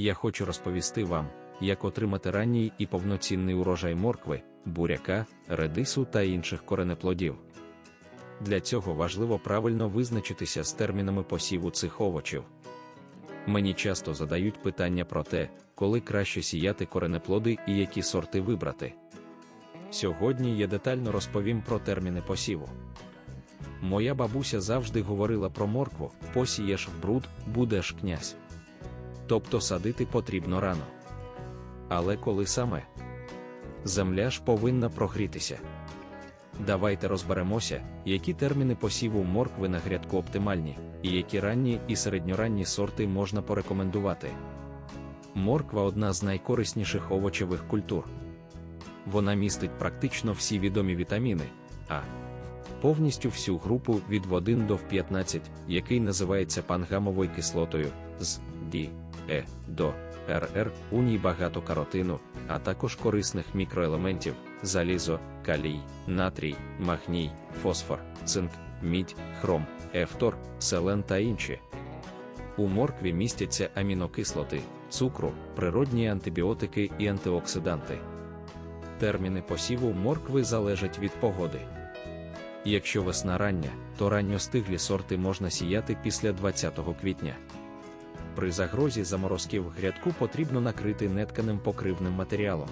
Я хочу розповісти вам, як отримати ранній і повноцінний урожай моркви, буряка, редису та інших коренеплодів. Для цього важливо правильно визначитися з термінами посіву цих овочів. Мені часто задають питання про те, коли краще сіяти коренеплоди і які сорти вибрати. Сьогодні я детально розповім про терміни посіву. Моя бабуся завжди говорила про моркву: посієш в бруд, будеш князь. Тобто садити потрібно рано. Але коли саме земля ж повинна прогрітися. Давайте розберемося, які терміни посіву моркви на грядку оптимальні, і які ранні і середньоранні сорти можна порекомендувати. Морква одна з найкорисніших овочевих культур. Вона містить практично всі відомі вітаміни, а повністю всю групу від 1 до 15, який називається пангамовою кислотою, з D, E до РР, у ній багато каротину, а також корисних мікроелементів, залізо, калій, натрій, магній, фосфор, цинк, мідь, хром, ефтор, селен та інші. У моркві містяться амінокислоти, цукру, природні антибіотики і антиоксиданти. Терміни посіву моркви залежать від погоди. Якщо весна рання, то ранньостиглі сорти можна сіяти після 20 квітня. При загрозі заморозків грядку потрібно накрити нетканим покривним матеріалом.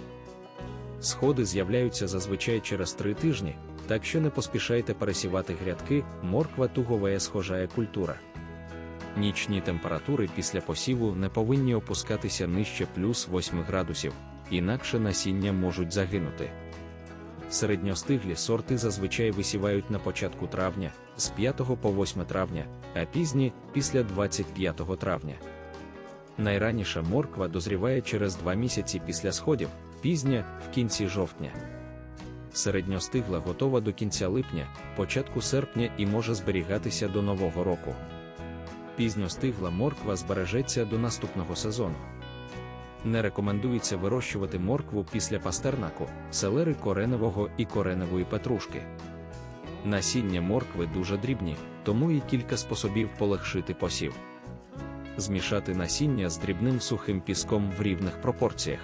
Сходи з'являються зазвичай через три тижні, так що не поспішайте пересівати грядки, морква туговеє схожая культура. Нічні температури після посіву не повинні опускатися нижче плюс 8 градусів, інакше насіння можуть загинути. Середньостиглі сорти зазвичай висівають на початку травня, з 5 по 8 травня, а пізні після 25 травня. Найраніша морква дозріває через 2 місяці після сходів, пізня в кінці жовтня. Середньостигла готова до кінця липня, початку серпня і може зберігатися до Нового року. Пізньостигла морква збережеться до наступного сезону. Не рекомендується вирощувати моркву після пастернаку, селери кореневого і кореневої петрушки. Насіння моркви дуже дрібні, тому і кілька способів полегшити посів. Змішати насіння з дрібним сухим піском в рівних пропорціях.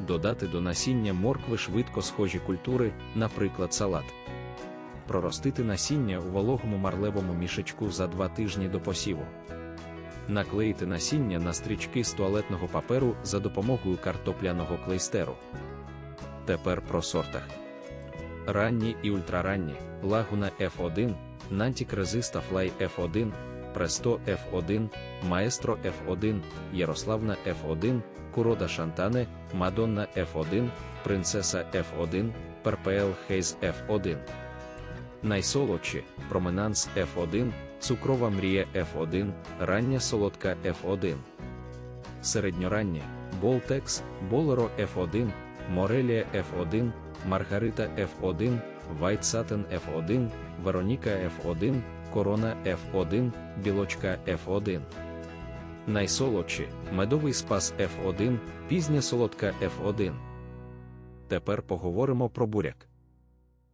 Додати до насіння моркви швидко схожі культури, наприклад, салат. Проростити насіння у вологому марлевому мішечку за два тижні до посіву. Наклеїти насіння на стрічки з туалетного паперу за допомогою картопляного клейстеру. Тепер про сортах. Ранні і ультраранні, лагуна F1, Нантік Резиста Fly F1, Престо F1, Маестро F1, Ярославна F1, Курода Шантане, Мадонна F1, Принцеса F1, Перпел Хейз F1. Найсолодші Променанс F1, Цукрова мрія F1, Рання солодка F1. Середньорання Болтекс, Болеро F1, Морелія F1, Маргарита F1, White Satin F1, Вероніка F1, Корона F1, Білочка F1. Найсолодші медовий спас F1, пізня солодка F1. Тепер поговоримо про буряк.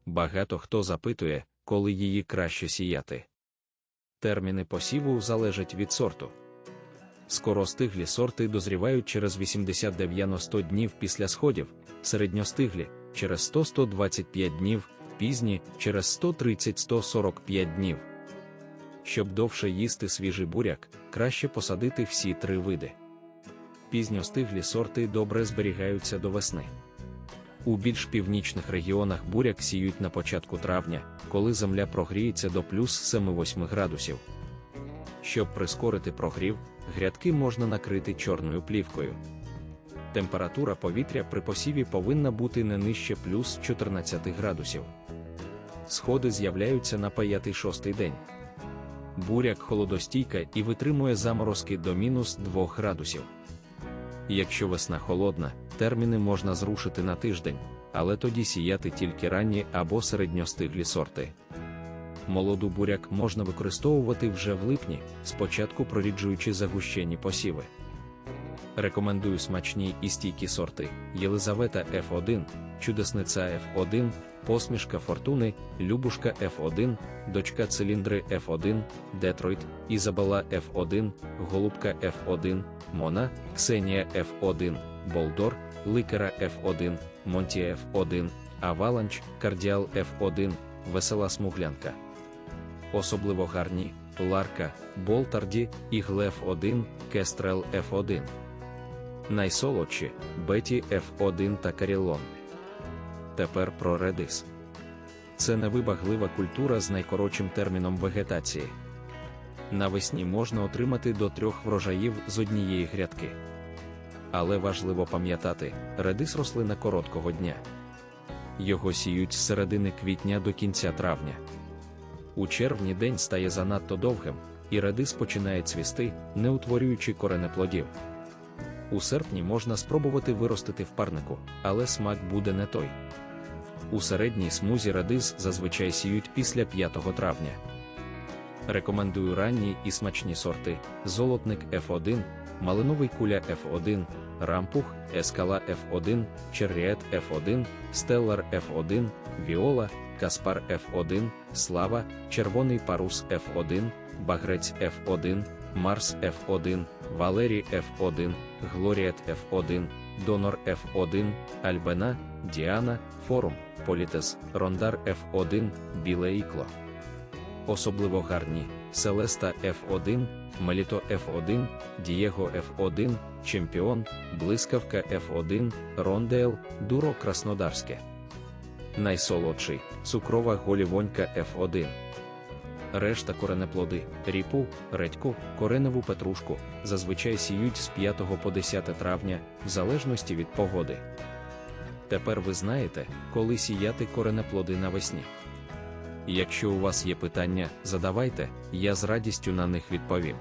Багато хто запитує, коли її краще сіяти. Терміни посіву залежать від сорту. Скоростиглі сорти дозрівають через 80-90 днів після сходів, середньостиглі через 100-125 днів, пізні через 130-145 днів. Щоб довше їсти свіжий буряк, краще посадити всі три види. Пізньостиглі сорти добре зберігаються до весни. У більш північних регіонах буряк сіють на початку травня, коли земля прогріється до плюс 7-8 градусів. Щоб прискорити прогрів, грядки можна накрити чорною плівкою. Температура повітря при посіві повинна бути не нижче плюс 14 градусів. Сходи з'являються на 5-6 день. Буряк холодостійка і витримує заморозки до мінус 2 градусів. Якщо весна холодна, терміни можна зрушити на тиждень, але тоді сіяти тільки ранні або середньостиглі сорти. Молоду буряк можна використовувати вже в липні, спочатку проріджуючи загущені посіви. Рекомендую смачні і стійкі сорти Єлизавета F1, Чудесниця F1, посмішка фортуни, Любушка F1, дочка циліндри F1, Детройт, Ізабела F1, Голубка F1, Мона, Ксенія F1, Болдор, Ликера F1, Монті F1, Аваланч, Кардіал F1, Весела Смуглянка. Особливо гарні Ларка, Болтарді, Ігле F1, Кестрел F1. Найсолодші Беті F1 та Карілон. Тепер про редис. Це невибаглива культура з найкоротшим терміном вегетації. Навесні можна отримати до трьох врожаїв з однієї грядки. Але важливо пам'ятати, редис рослина короткого дня. Його сіють з середини квітня до кінця травня. У червні день стає занадто довгим, і редис починає цвісти, не утворюючи коренеплодів. У серпні можна спробувати виростити в парнику, але смак буде не той. У середній смузі редис зазвичай сіють після 5 травня. Рекомендую ранні і смачні сорти: золотник F1, малиновий куля F1, рампух, ескала F1, черріет F1, стеллар F1, віола, каспар F1, слава, червоний парус F1, багрець F1, Марс F1, Валерій F1, Глоріет F1, Донор F1, Альбена, Діана, Форум, Політес, Рондар F1, Біле Ікло. Особливо гарні Селеста F1, Меліто F1, Дієго F1, Чемпіон, Блискавка F1, Рондейл, Дуро Краснодарське. Найсолодший цукрова голівонька F1. Решта коренеплоди, ріпу, редьку, кореневу петрушку зазвичай сіють з 5 по 10 травня, в залежності від погоди. Тепер ви знаєте, коли сіяти коренеплоди навесні. Якщо у вас є питання, задавайте, я з радістю на них відповім.